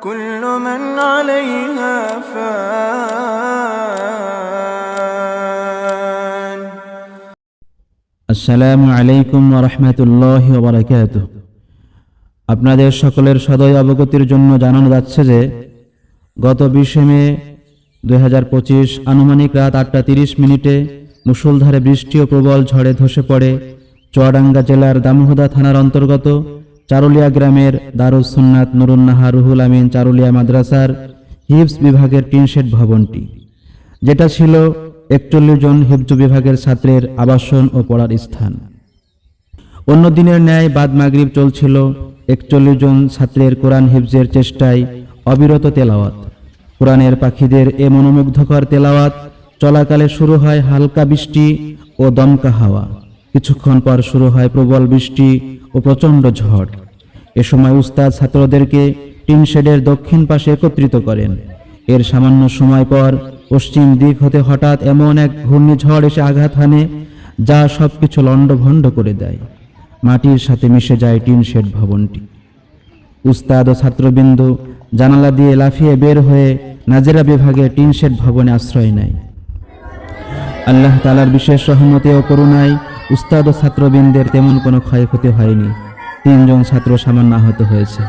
كل من عليها فان আসসালামু আলাইকুম রহমতুল্লাহ বারাকাত আপনাদের সকলের সদয় অবগতির জন্য জানানো যাচ্ছে যে গত বিশে মে দুই আনুমানিক রাত আটটা তিরিশ মিনিটে মুষলধারে বৃষ্টি ও প্রবল ঝড়ে ধসে পড়ে চুয়াডাঙ্গা জেলার দামোহদা থানার অন্তর্গত চারুলিয়া গ্রামের দারুস সুন্নাত নুরুন্নাহা রুহুল আমিন চারুলিয়া মাদ্রাসার হিপস বিভাগের টিনশেড ভবনটি, যেটা ছিল একচল্লিশ জন হিফজু বিভাগের ছাত্রের আবাসন ও পড়ার স্থান। অন্য দিনের ন্যায় বাদ মাগরিব চলছিল একচল্লিশ জন ছাত্রের কোরআন হিফজের চেষ্টায় অবিরত তেলাওয়াত। কোরআনের পাখিদের এ মনোমুগ্ধকর তেলাওয়াত চলাকালে শুরু হয় হালকা বৃষ্টি ও দমকা হাওয়া। কিছুক্ষণ পর শুরু হয় প্রবল বৃষ্টি ও প্রচণ্ড ঝড়। এ সময় উস্তাদ ছাত্রদেরকে টিন শেডের দক্ষিণ পাশে একত্রিত করেন। এর সামান্য সময় পর পশ্চিম দিক হতে হঠাৎ এমন এক ঘূর্ণিঝড় এসে আঘাত হানে, যা সব সবকিছু লণ্ডভণ্ড করে দেয়। মাটির সাথে মিশে যায় টিন শেড ভবনটি। উস্তাদ ও ছাত্রবিন্দু জানালা দিয়ে লাফিয়ে বের হয়ে নাজেরা বিভাগে টিন শেড ভবনে আশ্রয় নেয়। আল্লাহ তালার বিশেষ রহমতে ও করুণায় উস্তাদ ও ছাত্রবৃন্দের তেমন কোনো ক্ষয়ক্ষতি হয়নি। তিনজন ছাত্র সামান্য আহত হয়েছে।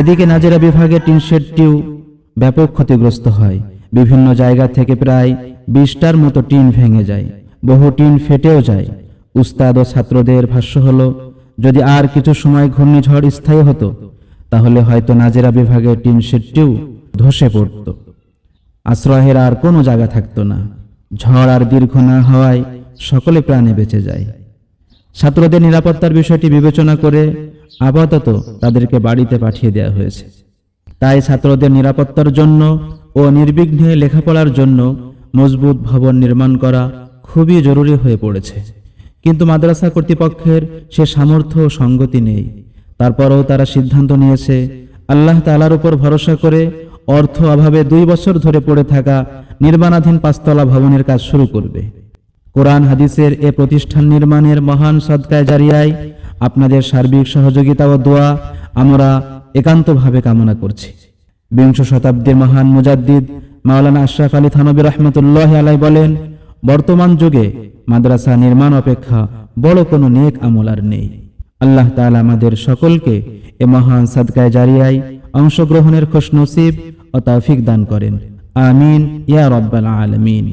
এদিকে নাজেরা বিভাগের টিন শেডটিও ব্যাপক ক্ষতিগ্রস্ত হয়। বিভিন্ন জায়গা থেকে প্রায় বিশটার মতো টিন ভেঙে যায়। বহু টিন ফেটেও যায়। উস্তাদ ও ছাত্রদের ভাষ্য হলো, যদি আর কিছু সময় ঘূর্ণিঝড় স্থায়ী হতো, তাহলে হয়তো নাজেরা বিভাগের টিন শেডটিও ধসে পড়ত। আশ্রয়ের আর কোনো জায়গা থাকতো না। ঝড় আর দীর্ঘ না হওয়ায় সকলে প্রাণে বেঁচে যায়। ছাত্রদের নিরাপত্তার বিষয়টি বিবেচনা করে আপাতত তাদেরকে বাড়িতে পাঠিয়ে দেওয়া হয়েছে। তাই ছাত্রদের নিরাপত্তার জন্য ও নির্বিঘ্নে লেখাপড়ার জন্য মজবুত ভবন নির্মাণ করা খুবই জরুরি হয়ে পড়েছে। কিন্তু মাদ্রাসা কর্তৃপক্ষের সে সামর্থ্য ও সঙ্গতি নেই। তারপরেও তারা সিদ্ধান্ত নিয়েছে, আল্লাহ তালার উপর ভরসা করে অর্থ অভাবে দুই বছর ধরে পড়ে থাকা নির্মাণাধীন পাঁচতলা ভবনের কাজ শুরু করবে। কোরআন হাদিসের এ প্রতিষ্ঠান নির্মাণের মহান সদকায় জারিয়ায় আপনাদের সার্বিক সহযোগিতা ও দোয়া আমরা একান্তভাবে কামনা করছি। বিংশ শতাব্দীর মহান মুজাদ্দিদ মাওলানা আশরাফ আলী থানবী রহমতুল্লাহ আলাই বলেন, বর্তমান যুগে মাদ্রাসা নির্মাণ অপেক্ষা বড় কোনো নেক আমল আর নেই। আল্লাহ তাআলা আমাদের সকলকে এ মহান সদকায় জারিয়ায় অংশগ্রহণের খুশ নসিব ও তৌফিক দান করেন। আমিন, ইয়া রব্বাল আলামিন।